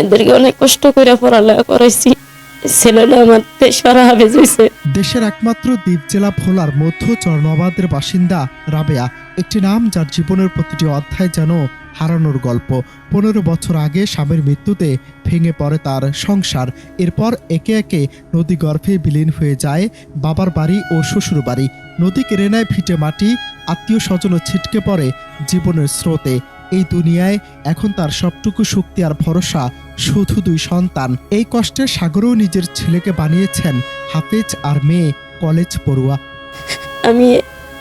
এদেরকে অনেক কষ্ট করে পড়ালেখা করাইছি। দেশের একমাত্র দ্বীপ জেলা ভোলার মধ্য চরনবাদের বাসিন্দা রাবেয়া, একটি নাম যার জীবনের প্রতিটি অধ্যায় যেন হারানোর গল্প। পনেরো বছর আগে স্বামীর মৃত্যুতে ভেঙে পড়ে তার সংসার। এরপর একে একে নদী গর্ভে বিলীন হয়ে যায় বাবার বাড়ি ও শ্বশুর বাড়ি। নদী কেড়ে নেয় ভিটে মাটি আত্মীয় স্বজনও ছিটকে পড়ে জীবনের স্রোতে। এই দুনিয়ায় এখন তার সবটুকু শক্তি আর ভরসা শুধু দুই সন্তান। এই কষ্টের সাগরেও নিজের ছেলেকে বানিয়েছেন হাফেজ আর মেয়ে কলেজ পড়ুয়া। আমি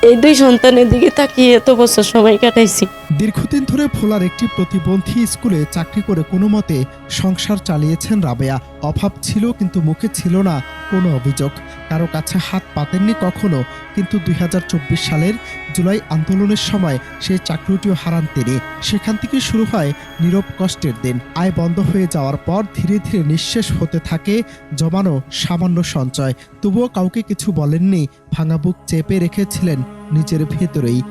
এই দুই সন্তানের দিকে তাকিয়ে এত বছর সময় কাটাইছি। দীর্ঘদিন ধরে ভোলার একটি প্রতিবন্ধী স্কুলে চাকরি করে কোনো মতে সংসার চালিয়েছেন রাবেয়া। অভাব ছিল কিন্তু মুখে ছিল না কোনো অভিযোগ। কারও কাছে হাত পাতেননি কখনো, কিন্তু দুই হাজার চব্বিশ সালের জুলাই আন্দোলনের সময় সেই চাকরিটিও হারান তিনি। সেখান থেকে শুরু হয় নীরব কষ্টের দিন। আয় বন্ধ হয়ে যাওয়ার পর ধীরে ধীরে নিঃশেষ হতে থাকে জমানো সামান্য সঞ্চয়। তবুও কাউকে কিছু বলেননি, ভাঙা বুক চেপে রেখেছিলেন নিজের ভেতরেই।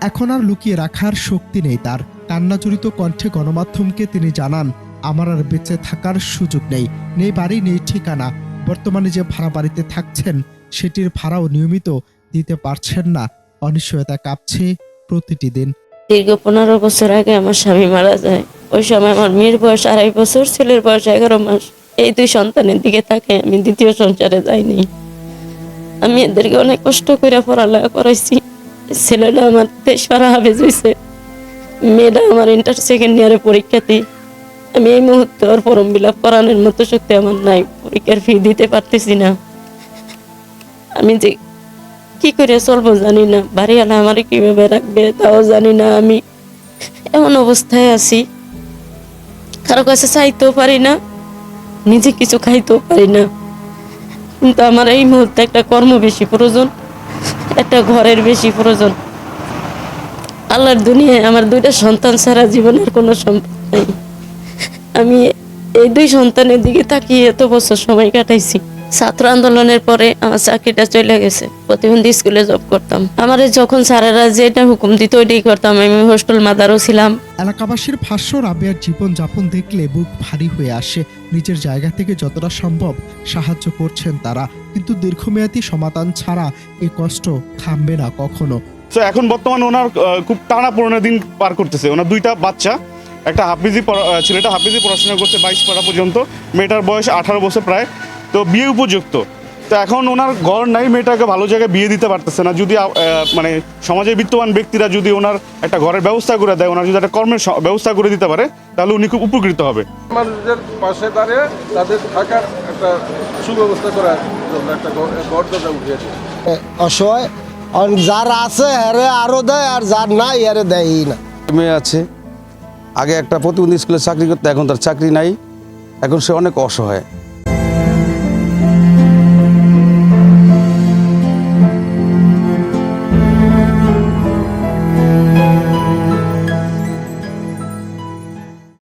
এখন আর লুকিয়ে রাখার শক্তি নেই তার। কান্নাজড়িত কণ্ঠে গণমাধ্যমকে তিনি জানান, আমার আর বেঁচে থাকার সুযোগ নেই। নেই বাড়ি, নেই ঠিকানা। বর্তমানে যে ভাড়া বাড়িতে থাকছেন, সেটির ভাড়াও নিয়মিত দিতে পারছেন না। অনিশ্চয়তা কাঁপছে প্রতিটি দিন। দীর্ঘ পনেরো বছর আগে আমার স্বামী মারা যায়। ওই সময় আমার মেয়ের বয়স আড়াই বছর, ছেলের বয়স এগারো মাস। এই দুই সন্তানের দিকে তাকে আমি দ্বিতীয় সংসারে যাইনি। আমি এদেরকে অনেক কষ্ট করে পড়ালেখা করাইছি। ছেলেটা আমার তেসরা হাফেজ হয়েছে মেয়েটা আমার ইন্টার সেকেন্ড ইয়ারে পরীক্ষা দিই আমি এই মুহূর্তে ওর ফর্ম ফিল আপ করানোর মতো শক্তি আমার নাই। পরীক্ষার ফি দিতে পারতেছি না। আমি যে কি করে চলবো জানি না। বাড়িওয়ালা আমার কীভাবে রাখবে তাও জানি না আমি। এমন অবস্থায় আছি। কারও কাছে চাইতেও পারি না। নিজে কিছু খাইতেও পারি না। কিন্তু আমার এই মুহূর্তে একটা কর্ম বেশি প্রয়োজন, একটা ঘরের বেশি প্রয়োজন। আল্লাহর দুনিয়ায় আমার দুইটা সন্তান ছাড়া জীবনের কোনো সম্পদ নেই। আমি এই দুই সন্তানের দিকে তাকিয়ে এত বছর সময় কাটাইছি। ছাত্র আন্দোলনের পরে আমার চাকরিটা চলে গেছে। প্রতিবন্ধী স্কুলে জব করতাম। আমার যখন স্যারেরা যেটা হুকুম দিত ওইটাই করতাম। আমি হোস্টেল মাদারও ছিলাম। এলাকাবাসীর ভাষ্য রাবেয়ার জীবনযাপন দেখলে বুক ভারী হয়ে আসে। নিজের জায়গা থেকে যতটা সম্ভব সাহায্য করছেন তারা। কিন্তু দীর্ঘমেয়াদী সমাধান ছাড়া এ কষ্ট থামবে না কখনো। তো এখন বর্তমানে ওনার খুব টানা পনেরো দিন পার করতেছে। ওনার দুইটা বাচ্চা একটা হাফিজি পড়া- ছেলেটা হাফিজি পড়াশোনা করছে বাইশ পড়া পর্যন্ত। মেয়েটার বয়স আঠারো বছর প্রায়। তো বিয়ে উপযুক্ত। তো এখন ওনার ঘর নাই মেয়েটাকে ভালো জায়গায় বিয়ে দিতে পারতেছে না। যদি মানে সমাজে বিত্তবান ব্যক্তিরা যদি ওনার একটা ঘরের ব্যবস্থা করে দেয় ওনার যদি একটা কর্মের ব্যবস্থা করে দিতে পারে তাহলে উনি খুব উপকৃত হবে। মানুষদের পাশে দাঁড়িয়ে তাদের থাকার একটা সুব্যবস্থা করার জন্য একটা ঘর- দরজা অসহায়। আর যার আছে আরে আরও দেয় আর যার নাই আরে দেয়ই না। মেয়ে আছে আগে একটা প্রতিবন্ধী স্কুলে চাকরি করতে এখন তার চাকরি নাই। এখন সে অনেক অসহায়।